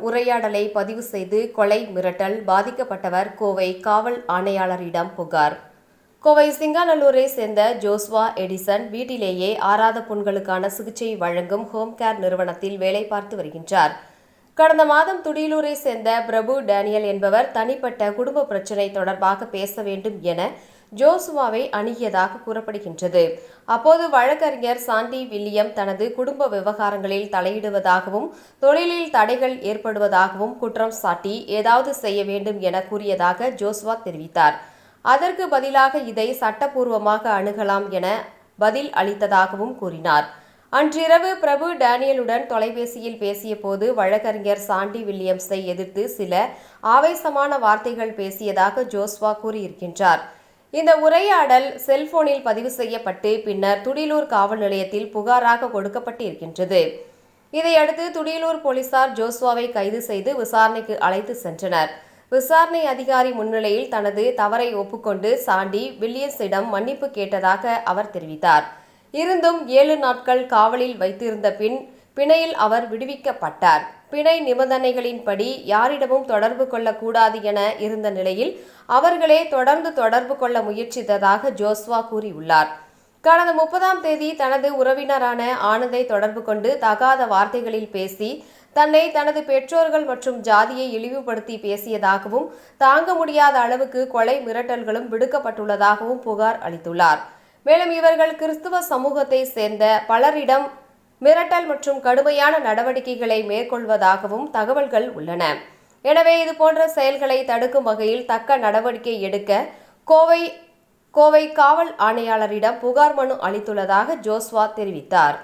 உரையாடலை பதிவு செய்து கொலை மிரட்டல் பாதிக்கப்பட்டவர் கோவை காவல் ஆணையாளரிடம் புகார். கோவை சிங்காநல்லூரை சேர்ந்த ஜோஸ்வா எடிசன் வீட்டிலேயே ஆறாத புண்களுக்கான சிகிச்சை வழங்கும் ஹோம் கேர் நிறுவனத்தில் வேலை பார்த்து வருகின்றார். கடந்த மாதம் துடியலூரை சேர்ந்த பிரபு டேனியல் என்பவர் தனிப்பட்ட குடும்ப பிரச்சினை தொடர்பாக பேச வேண்டும் என ஜோசுவாவை அணுகியதாக கூறப்படுகின்றது. அப்போது வழக்கறிஞர் சாண்டி வில்லியம் தனது குடும்ப விவகாரங்களில் தலையிடுவதாகவும் தொழிலில் தடைகள் ஏற்படுவதாகவும் குற்றம் சாட்டி ஏதாவது செய்ய வேண்டும் என கூறியதாக ஜோஸ்வா தெரிவித்தார். அதற்கு பதிலாக இதை சட்டப்பூர்வமாக அணுகலாம் என பதில் அளித்ததாகவும் கூறினார். அன்றிரவு பிரபு டேனியலுடன் தொலைபேசியில் பேசியபோது வழக்கறிஞர் சாண்டி வில்லியம்ஸை எதிர்த்து சில ஆவேசமான வார்த்தைகள் பேசியதாக ஜோஸ்வா கூறியிருக்கின்றார். இந்த உரையாடல் செல்போனில் பதிவு செய்யப்பட்டு பின்னர் துடிலூர் காவல் நிலையத்தில் புகாராக கொடுக்கப்பட்டிருக்கின்றது. இதையடுத்து துடியலூர் போலீசார் ஜோஸ்வாவை கைது செய்து விசாரணைக்கு அழைத்து சென்றனர். விசாரணை அதிகாரி முன்னிலையில் தனது தவறை ஒப்புக்கொண்டு சாண்டி வில்லியம்ஸிடம் மன்னிப்பு கேட்டதாக அவர் தெரிவித்தார். இருந்தும் ஏழு நாட்கள் காவலில் வைத்திருந்த பின் பிணையில் அவர் விடுவிக்கப்பட்டார். பிணை நிபந்தனைகளின்படி யாரிடமும் தொடர்பு கொள்ளக்கூடாது என இருந்த நிலையில் அவர்களே தொடர்ந்து தொடர்பு கொள்ள முயற்சித்ததாக ஜோஸ்வா கூறியுள்ளார். கடந்த முப்பதாம் தேதி தனது உறவினரான ஆனந்தை தொடர்பு கொண்டு தகாத வார்த்தைகளில் பேசி தன்னை தனது பெற்றோர்கள் மற்றும் ஜாதியை இழிவுபடுத்தி பேசியதாகவும் தாங்க முடியாத அளவுக்கு கொலை மிரட்டல்களும் விடுக்கப்பட்டுள்ளதாகவும் புகார் அளித்துள்ளார். மேலும் இவர்கள் கிறிஸ்துவ சமூகத்தை சேர்ந்த பலரிடம் மிரட்டல் மற்றும் கடுமையான நடவடிக்கைகளை மேற்கொள்வதாகவும் தகவல்கள் உள்ளன. எனவே இதுபோன்ற செயல்களை தடுக்கும் வகையில் தக்க நடவடிக்கை எடுக்க கோவை கோவை காவல் ஆணையாளரிடம் புகார் மனு அளித்துள்ளதாக ஜோஸ்வா தெரிவித்தார்.